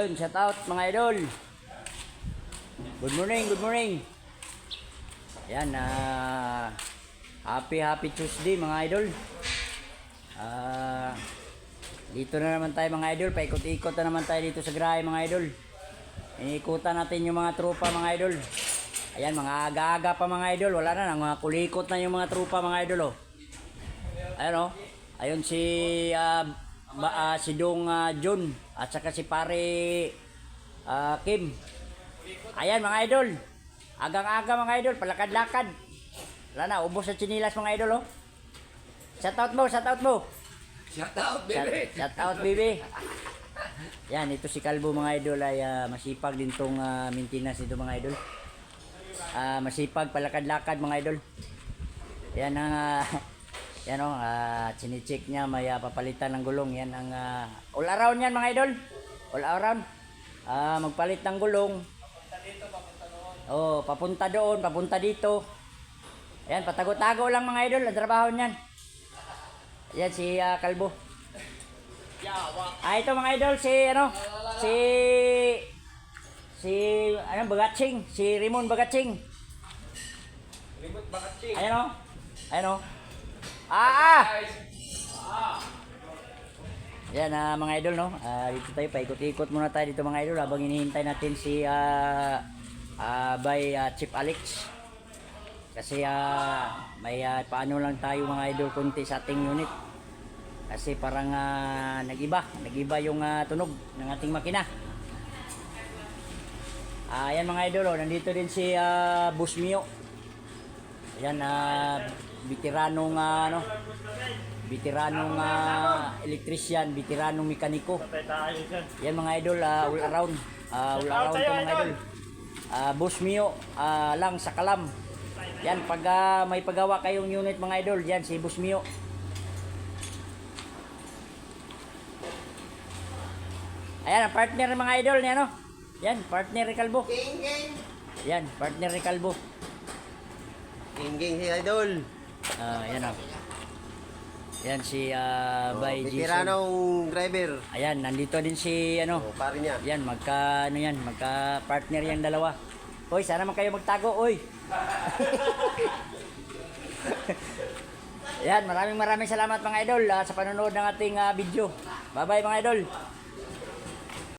Yun, shout out mga idol. Good morning, good morning. Yan, ah happy happy Tuesday mga idol. Ah dito na naman tayo mga idol, paikot-ikot na naman tayo dito sa Grahe mga idol. Iniikutan natin yung mga tropa mga idol. Ayan, mga aga-aga pa mga idol, wala na, mga kulikot na yung mga tropa mga idol oh. Ayan oh. Ayun si ah, ba, ah, si Dong ah, John at saka si pare ah, Kim. Ayan mga idol. Agang-aga mga idol, palakad-lakad. Wala na, ubos sa chinilas mga idol oh. Shout out mo, shout out mo. Shout out, Shout, baby! shout out baby. Yan, ito si Kalbo mga idol ay ah, masipag din tong ah, maintenance nito mga idol. Ah, masipag palakad-lakad mga idol. Yan ang ah, yan oh, ah, chine-check niya may ah, papalitan ng gulong. Yan ang ah, all around yan mga idol. All around. Ah, magpalit ng gulong. Oh, papunta doon, papunta dito. Ayan, patago-tago lang mga idol, ang trabaho niyan. Ayan si ah, Kalbo. Ah, ito mga idol, si ano, si si ano Bagatsing, si Ramon Bagatsing. Remote bakat ching. Ayan o. Ayan o. Ah! Yan ah, mga idol no. Ah, dito tayo paikot-ikot muna tayo dito mga idol habang hinihintay natin si ah ah, by ah, Chief Alex. Kasi ah, may ah, paano lang tayo mga idol konti sa ating unit. Kasi parang ah, nag-iba, nag-iba yung ah, tunog ng ating makina. Ah, yan mga idol, oh, nandito din si ah, Boss Yan ah veteranong ah, ano, veteranong ah, electrician, veteranong mekaniko. Yan mga idol, ah, all around. Ah, all around to mga idol. Ah, Boss Mio ah, lang sa Kalam. Yan pag ah, may pagawa kayong unit mga idol, yan si Boss Mio. Ayan, ang partner ng mga idol niya, no? Yan, partner ni Kalbo. Yan, partner ni Kalbo. King si Idol. Ah, yan o. Yan si ah, Bay Jason. Veteranong driver. Ayan, nandito din si ano. Oh, pare niya. Yan, magka ano yan, magka partner yan dalawa. Hoy, sana man kayo magtago, oy. yan, maraming maraming salamat mga idol ah, sa panonood ng ating ah, video. Bye-bye mga idol.